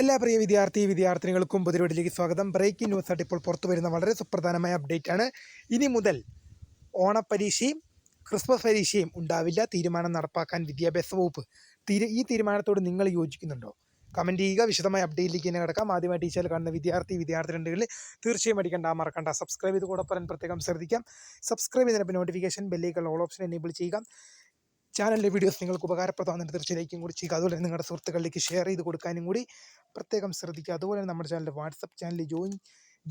എല്ലാ പ്രിയ വിദ്യാർത്ഥി വിദ്യാർത്ഥിനികൾക്കും പുതിരോടിലേക്ക് സ്വാഗതം. ബ്രേക്കിംഗ് ന്യൂസ് ആയിട്ട് ഇപ്പോൾ പുറത്തു വരുന്ന വളരെ സുപ്രധാനമായ അപ്ഡേറ്റ് ആണ്. ഇനി മുതൽ ഓണപ്പരീക്ഷയും ക്രിസ്മസ് പരീക്ഷയും ഉണ്ടാവില്ല. തീരുമാനം നടപ്പാക്കാൻ വിദ്യാഭ്യാസ വകുപ്പ് ഈ തീരുമാനത്തോട് നിങ്ങൾ യോജിക്കുന്നുണ്ടോ? കമന്റ് ചെയ്യുക. വിശദമായ അപ്ഡേറ്റിലേക്ക് തന്നെ കിടക്കാം. ആദ്യമായി ടീച്ചറിൽ കാണുന്ന വിദ്യാർത്ഥി വിദ്യാർത്ഥി വിദ്യാർത്ഥിനികളിൽ തീർച്ചയായും അടിക്കേണ്ട മറക്കണ്ട. സബ്സ്ക്രൈബ് ചെയ്ത് കൂടെ പറയാൻ പ്രത്യേകം ശ്രദ്ധിക്കാം. സബ്സ്ക്രൈബ് ചെയ്തതിനൊപ്പം നോട്ടിഫിക്കേഷൻ ബെല്ലേക്കുള്ള ഓൾ ഓപ്ഷൻ എനേബിൾ ചെയ്യുക. ചാനലിലെ വീഡിയോസ് നിങ്ങൾക്ക് ഉപകാരപ്രദമാണെന്ന് തീർച്ചയായും കൂടി ചെയ്യുക. അതുപോലെ നിങ്ങളുടെ സുഹൃത്തുക്കളിലേക്ക് ഷെയർ ചെയ്ത് കൊടുക്കാനും കൂടി പ്രത്യേകം ശ്രദ്ധിക്കുക. അതുപോലെ നമ്മുടെ ചാനലിൽ വാട്സപ്പ് ചാനലിൽ ജോയിൻ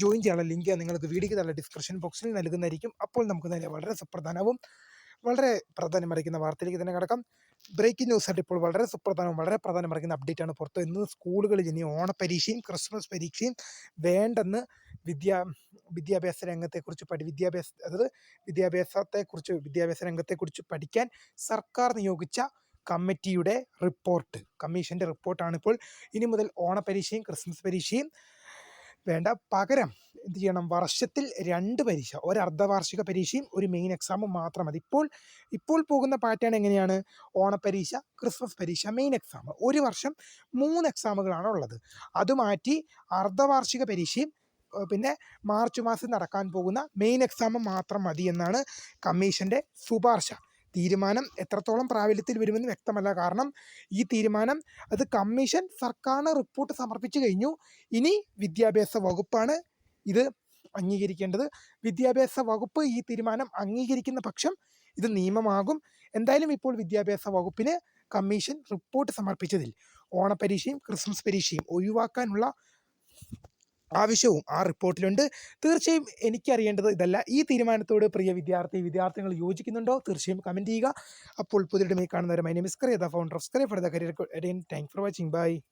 ജോയിൻ ചെയ്യാനുള്ള ലിങ്ക് നിങ്ങൾക്ക് വീഡിയോയ്ക്ക് തന്നെ ഡിസ്ക്രിപ്ഷൻ ബോക്സിൽ നൽകുന്നതായിരിക്കും. അപ്പോൾ നമുക്ക് തന്നെ വളരെ സുപ്രധാനവും വളരെ പ്രാധാന്യമറിയിക്കുന്ന വാർത്തയിലേക്ക് തന്നെ കിടക്കാം. ബ്രേക്കിംഗ് ന്യൂസ് ആയിട്ട് ഇപ്പോൾ വളരെ സുപ്രധാനവും വളരെ പ്രാധാന്യമറിയിക്കുന്ന അപ്ഡേറ്റ് ആണ് പുറത്ത്. ഇന്ന് സ്കൂളുകളിൽ ഇനി ഓണപ്പരീക്ഷയും ക്രിസ്മസ് പരീക്ഷയും വേണ്ടെന്ന് വിദ്യാ വിദ്യാഭ്യാസ രംഗത്തെക്കുറിച്ച് പഠി വിദ്യാഭ്യാസ അതായത് വിദ്യാഭ്യാസത്തെക്കുറിച്ച് വിദ്യാഭ്യാസ രംഗത്തെക്കുറിച്ച് പഠിക്കാൻ സർക്കാർ നിയോഗിച്ച കമ്മിറ്റിയുടെ റിപ്പോർട്ട് കമ്മീഷന്റെ റിപ്പോർട്ടാണിപ്പോൾ. ഇനി മുതൽ ഓണപരീക്ഷയും ക്രിസ്മസ് പരീക്ഷയും വേണ്ട. പകരം എന്ത് ചെയ്യണം? വർഷത്തിൽ രണ്ട് പരീക്ഷ ഒരു അർദ്ധവാർഷിക പരീക്ഷയും ഒരു മെയിൻ എക്സാമും മാത്രം മതി. ഇപ്പോൾ ഇപ്പോൾ പോകുന്ന പാറ്റേൺ എങ്ങനെയാണ്? ഓണപ്പരീക്ഷ ക്രിസ്മസ് പരീക്ഷ മെയിൻ എക്സാം ഒരു വർഷം മൂന്ന് എക്സാമുകളാണ് ഉള്ളത്. അത് മാറ്റി അർദ്ധവാർഷിക പരീക്ഷയും പിന്നെ മാർച്ച് മാസം നടക്കാൻ പോകുന്ന മെയിൻ എക്സാം മാത്രം മതി എന്നാണ് കമ്മീഷന്റെ ശുപാർശ. തീരുമാനം എത്രത്തോളം പ്രാബല്യത്തിൽ വരുമെന്ന് വ്യക്തമല്ല. കാരണം ഈ തീരുമാനം അത് കമ്മീഷൻ സർക്കാരിന് റിപ്പോർട്ട് സമർപ്പിച്ചു കഴിഞ്ഞു. ഇനി വിദ്യാഭ്യാസ വകുപ്പാണ് ഇത് അംഗീകരിക്കേണ്ടത്. വിദ്യാഭ്യാസ വകുപ്പ് ഈ തീരുമാനം അംഗീകരിക്കുന്ന പക്ഷം ഇത് നിയമമാകും. എന്തായാലും ഇപ്പോൾ വിദ്യാഭ്യാസ വകുപ്പിന് കമ്മീഷൻ റിപ്പോർട്ട് സമർപ്പിച്ചതിൽ ഓണപരീക്ഷയും ക്രിസ്മസ് പരീക്ഷയും ഒഴിവാക്കാനുള്ള ആവശ്യവും ആ റിപ്പോർട്ടിലുണ്ട്. തീർച്ചയായും എനിക്കറിയേണ്ടത് ഇതല്ല. ഈ തീരുമാനത്തോട് പ്രിയ വിദ്യാർത്ഥി വിദ്യാർത്ഥികൾ യോജിക്കുന്നുണ്ടോ? തീർച്ചയായും കമന്റ് ചെയ്യുക. അപ്പോൾ പുതിയ കാണുന്നവരെ my name is Kariya the founder of scary for the career thank for watching bye